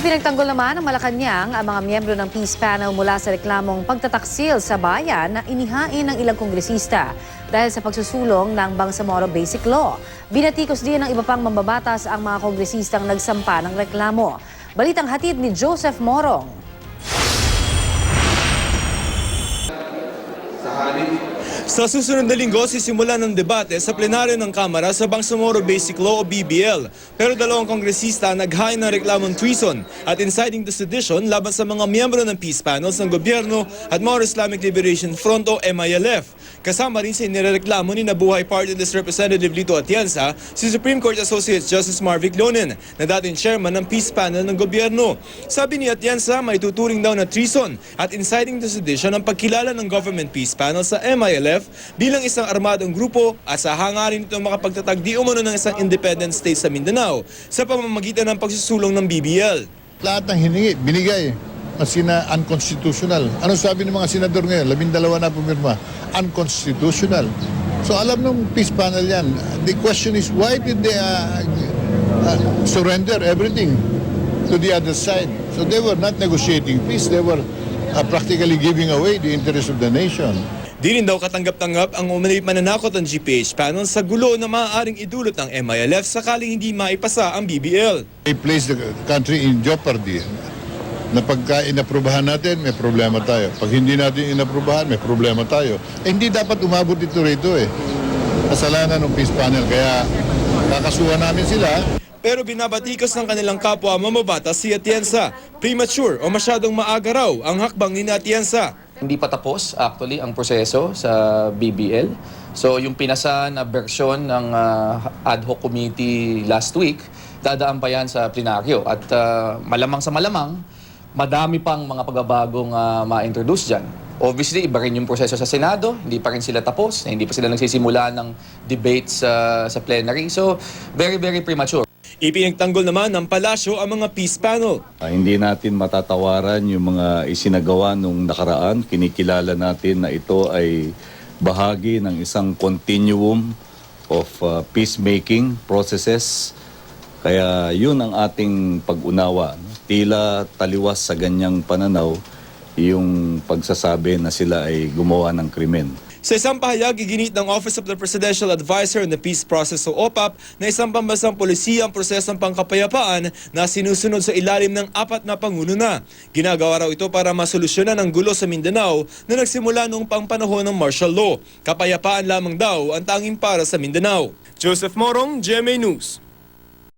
Ipinagtanggol naman ng Malacanang ang mga miyembro ng Peace Panel mula sa reklamong pagtataksil sa bayan na inihain ng ilang kongresista dahil sa pagsusulong ng Bangsamoro Basic Law. Binatikos din ng iba pang mambabatas ang mga kongresistang nagsampa ng reklamo. Balitang hatid ni Joseph Morong. Sa susunod na linggo, sisimula ng debate sa plenaryo ng Kamara sa Bangsamoro Basic Law o BBL. Pero dalawang kongresista naghain ng reklamong treason at inciting to sedition laban sa mga miyembro ng peace panels ng gobyerno at Moro Islamic Liberation Front o MILF. Kasama rin sa inireklamo ni Nabuhay Party List Representative Lito Atienza si Supreme Court Associate Justice Marvic Lonin na dating chairman ng peace panel ng gobyerno. Sabi ni Atienza, may tuturing daw na treason at inciting to sedition ang pagkilala ng government peace panel sa MILF bilang isang armadong grupo at sa hangarin nito makapagtatag di umano ng isang independent state sa Mindanao sa pamamagitan ng pagsusulong ng BBL. Lahat ng hiningi, binigay. Kasi na unconstitutional. Ano sabi ng mga senador ngayon? Labindalawa na pumirma. Unconstitutional. So alam ng peace panel yan. The question is, why did they uh, uh, surrender everything to the other side? So they were not negotiating peace. They were uh, practically giving away the interest of the nation. Di rin daw katanggap-tanggap ang umunay pananakot ng GPH panel sa gulo na maaaring idulot ng MILF sakaling hindi maipasa ang BBL. They place the country in jeopardy. Na pagka inaprubahan natin, may problema tayo. Pag hindi natin inaprubahan, may problema tayo. Eh, hindi dapat umabot ito rito eh. Kasalanan ng peace panel. Kaya kakasuhan namin sila. Pero binabatikos ng kanilang kapwa mamabata si Atienza. Premature o masyadong maaga raw ang hakbang ni Atienza. Hindi pa tapos actually ang proseso sa BBL. So yung pinasa na bersyon ng ah, ad hoc committee last week, dadaan pa yan sa plenaryo. At ah, malamang sa malamang, madami pang mga pagbabagong ah, ma-introduce dyan. Obviously, iba rin yung proseso sa Senado. Hindi pa rin sila tapos. Hindi pa sila nagsisimula ng debate sa, sa plenary. So, very, very premature. Ipinagtanggol naman ng palasyo ang mga peace panel. Ah, hindi natin matatawaran yung mga isinagawa nung nakaraan. Kinikilala natin na ito ay bahagi ng isang continuum of uh, peacemaking processes. Kaya yun ang ating pag-unawa. Tila taliwas sa ganyang pananaw yung pagsasabi na sila ay gumawa ng krimen. Sa isang pahayag, iginit ng Office of the Presidential Advisor on the Peace Process o OPAP na isang pambansang polisiya ang prosesong pangkapayapaan na sinusunod sa ilalim ng apat na pangulo na. Ginagawa raw ito para masolusyonan ang gulo sa Mindanao na nagsimula noong pang panahon ng martial law. Kapayapaan lamang daw ang tanging para sa Mindanao. Joseph Morong, GMA News.